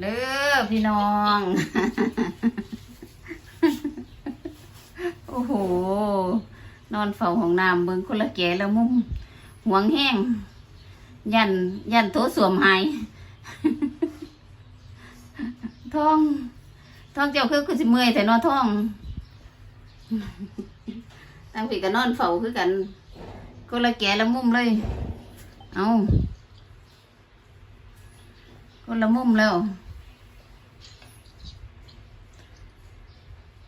เด้อพี่น้อง โอ้โห นอนเฝ้าห้องน้ำเบิ่งคนละแก่ละมุมหวงแห้ง ยันยันโถสวมหายท้องท้องเจ้าคือคือสิเมื่อยแต่นอนท้องตั้งผีก็นอนเฝ้าคือกันคนละแก่ละมุมเลย เอาคนละมุมแล้ว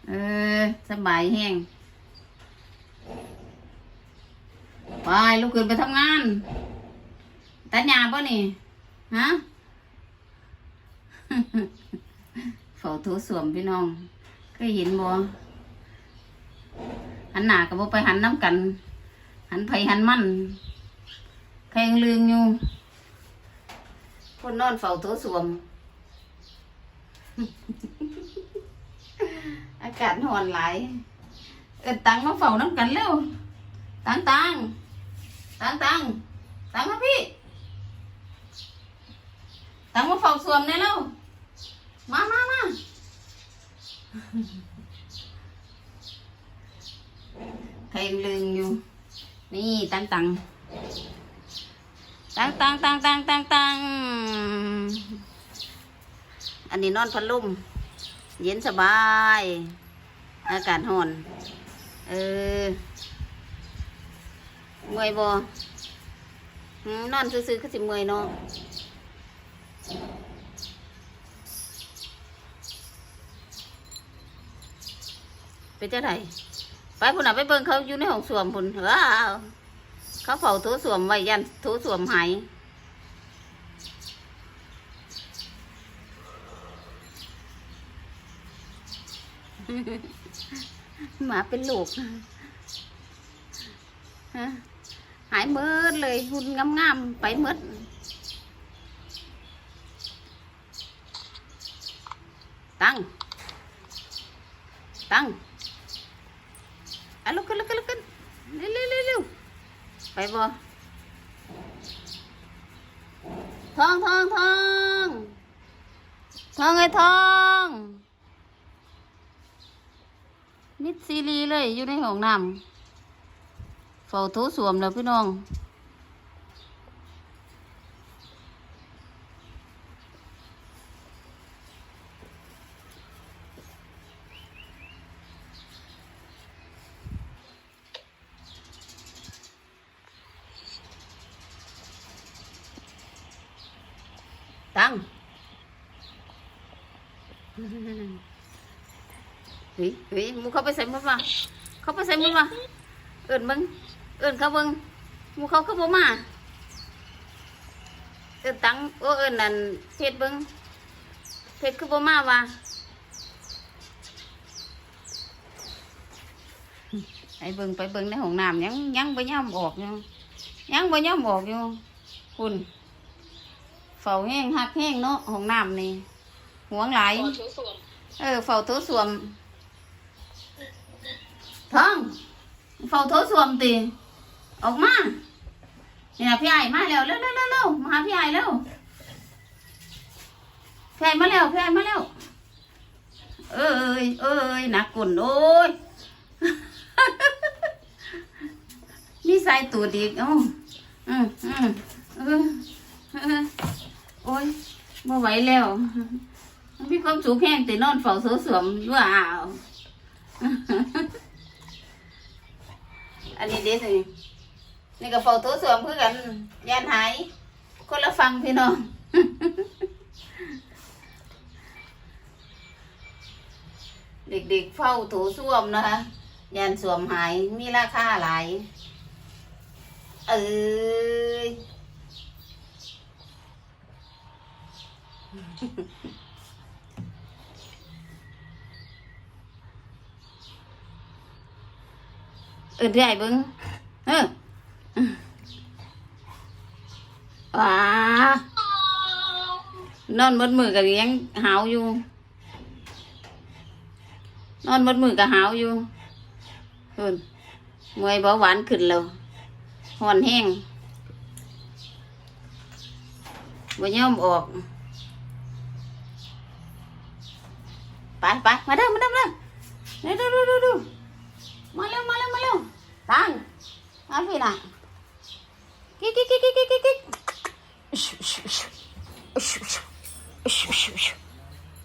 เออ สบายแห้งไปลูกขึ้นไปทำงานตัดหญ้าป่ะนี่ ฮะเฝ้าโถสวมพี่น้องเคยเห็นบ่หันหน้ากับบ่ไปหันน้ำกัน หันไผหันมันใครยังลืมอยู่คนนอนเฝ้าโถสวมากาศร้อนหลายเอิดตังมาเฝ้าน้ำกันเร็วตังตังตังตังตังมาพี่ ตังมาเฝ้าสวมเนี่ยเร็วมามามาใครลืมอยู่ นี่ตังตังตังตังตังตังตังตังอันนี้นอนพัดลมเย็นสบาย อากาศร้อน เออเมื่อยบ่หืมนอนซื่อๆก็สิเมื่อยเนาะเป็นจังไดไปพุ่นน่ะไปเบิ่งเขาอยู่ในห้องสวมพุ่นว้าเขาเฝ้าโถสวมไว้ยันโถสวมหาย หมาเป็นลูกหายเมิดเลยหุ่นงามๆไปเมิดตั้ง ตั้งอะลุกขึ้นลุกขึ้นลุกขึ้นเร็วเร็วเร็วเร็วไปบ่ทองทองทองทองไอ้ทอง มิดซีรีเลยอยู่ในห้องน้ำเฝ้าโถสวมแล้วพี่น้องตั้ง เฮ้ยเฮ้ยหมูเขาไปใส่หมุดมาเขาไปใส่หมุดมาเอิญมึงเอิญเขาเบิงหมูเขาเขาบ่มาเอิญตังโอ้เอิญนั่นเพชรเบิงเพชรคือบ่มาว่ะไอ้เบิงไปเบิงในห้องน้ำยังยังบ่ย่อมออกอยู่ยังบ่ย่อมออกอยู่คุณเฝ้าแห้งหักแห้งเนาะห้องน้ำนี่หวงหลายขอชูสวมเออเฝ้าโถสวม ท้องเฝ้าโถสวมตีออกมาเนี่ยพี่ไอ้มาแล้วเร็วเร็วเร็วมาหาพี่ไอ้เร็วพี่ไอ้มาแล้วพี่ไอ้มาแล้วเอ้ยเอ้ยหนักกุ่นโอ้ยนี่ใส่ตูดอีกเอ้าอืมอืมเออเออโอ้ยไม่ไหวแล้วมีความสุขแห้งแต่นอนเฝ้าโซสวมว้าว อันนี้เด็ดนี่นี่ก็เฝ้าโซสวมเพื่อกันยานหาย คนละฟังพี่น้องเด็กๆเฝ้าโถส้วมนะคะยานสวมหายมีราคาหลายเอ้ย อินใหญ่เบิ้งเออว้านอนบนมือกับยังหาวอยู่ นอนบนมือกับหาวอยู่เอินเมื่อยเบาหวานขึ้นแล้วหอนแห้งบ่ยอมออก ไปไปมาเด้อมาเด้อมาเด้อเร็วเ nói gì nào? Kích kích kích kích kích kích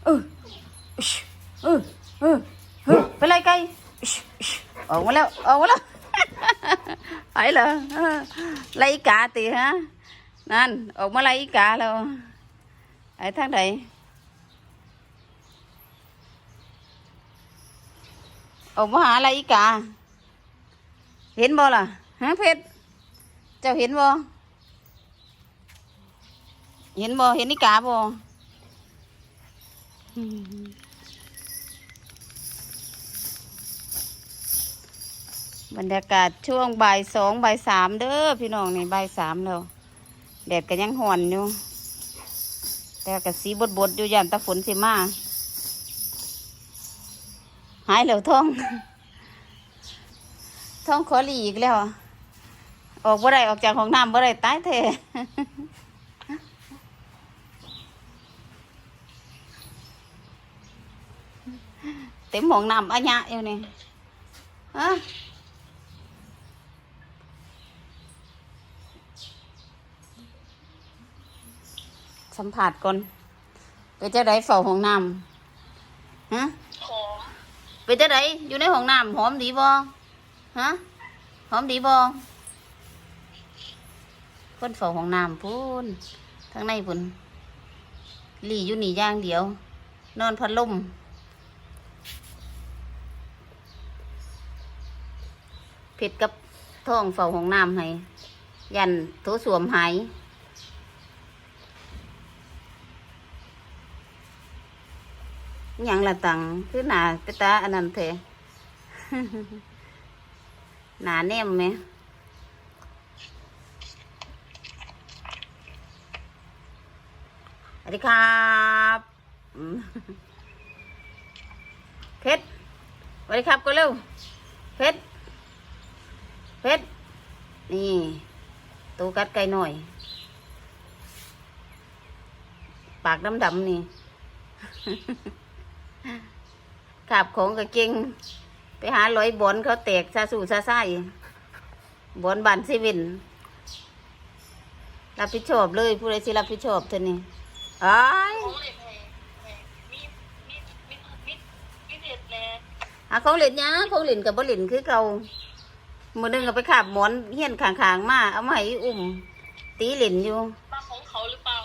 ừ. Ừ ừ ừ. Với lại cây. Ở quá lâu ở quá lâu phải là ờ, lấy cả thì hả? Nên ông ờ, mới lấy cả luôn ở tháng này. Ông mới hả, lấy cả hiến bao là? ฮะเพชรเจ้าเห็นบ่เห็นบ่เห็นนิกาบ่บรรยากาศช่วงบ่ายสองบ่ายสามเด้อพี่น้องในบ่ายสามเล้วแดดก็ยังห่อนอยู่ แต่กับสีบดบดอยู่ยันตะฝนสิมา หายเหลวท้อง ท้องขอหลีกแล้ว ออกบ่ได้ออกจากห้องน้ำบ่ได้ตายแท้เต็มห้องน้ำอะยะอยู่นี่ฮะสัมผัสก่อนไปเจ้าไดเฝ้าห้องน้ำฮะหอมไปเจ้าไดอยู่ในห้องน้ำหอมดีบ่ฮะหอมดีบ่ เพิ่นเฝ้าห้องน้ำพูนทางในพุ่นหลีอยู่หนีย่างเดียว นอนพัดลมผิดกับท้องเฝ้าห้องน้ำให้ ยันโถสวมหายยังละตังคือหนาไปตาอันนั้นเถหนาแนมไหม วัสดีครับเพชรสวัสดีครับก็เร็วเพชรเพชรนี่ตูกัดไก่หน่อย ปากดำๆนี่ขาบของก็เก่งไปหาลอยบอนเขาแตกซาสู่ซาซ่ายบอนบานซเว่นรับผิดชอบเลย ผู้ใดสิรับผิดชอบเท่านี้ อ้ายของเหล็กแพงแพงมีมีมีมีมีเด็ดแลหาของเล่นหยังของเล่นกับบ่เล่นคือเก่ามือหนึงก็ไปขาบหมอนเฮียนขางๆมาเอามาให้อุ้ม ตีเล่นอยู่ มาของเขาหรือเปล่า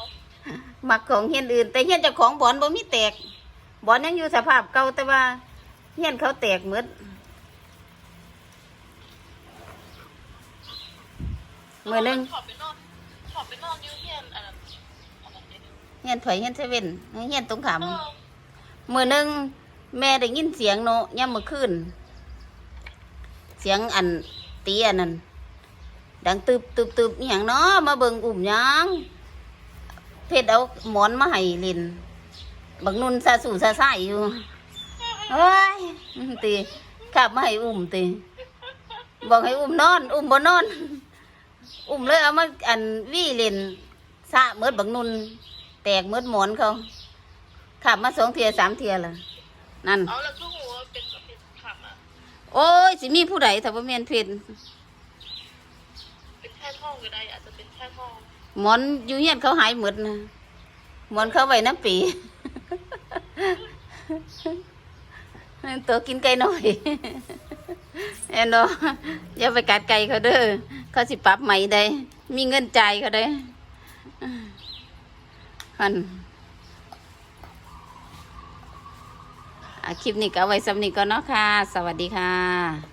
มักของเฮียนอื่น แต่เฮียนเจ้าของบอนบ่มีแตกบอนยังอยู่สภาพเก่าแต่ว่าเฮียนเขาแตกหมดมือหนึง ขอบไปนอนขอบไปนอนอยูเฮียนอันนั้นอันนั้น เนี่ยเฮียนถอยเฮียนเซเว่นเฮียนตรงขามเออมือหนึงแม่ได้ยินเสียงเนาะย่ำมือคืนเสียงอันตีอันนั้นดังตึบตึบตึบอหย่างเนาะมาเบิ่งอุ่มหยังเพชรเอาหมอนมาให้ลินบักนุ่นซาสู่ซาซ่ายอยู่เฮ้ยตีขับมาให้อุ่มตีบอกให้อุ่มนอน อุ่มบ่นอน อุ่มเลยเอามาอันวี่เล่นซะเมิดบักนุ่น แตกเมิดหมอนเขาขับมาสองเทียสามเทียละนั่น เอาแล้วก็หัวเป็นเป็นขับอะโอ้ยสิมีผู้ใดถ้าบ่แม่นเพชรเป็นแค่ท่องก็ได้อาจจะเป็นแค่ท่องหมอนอยู่เฮียนเขาหายหมดนะหมอนเขาไว้น้ำปีตัวกินไก่หน่อยแอนโนอย่าไปกัดไก่เขาเด้อเขาสิปรับใหม่ได้ มีเงินจ่ายเขาได้ ฮันอะคลิปนี้ก็ไว้สำนีก็เนาะค่ะ สวัสดีค่ะ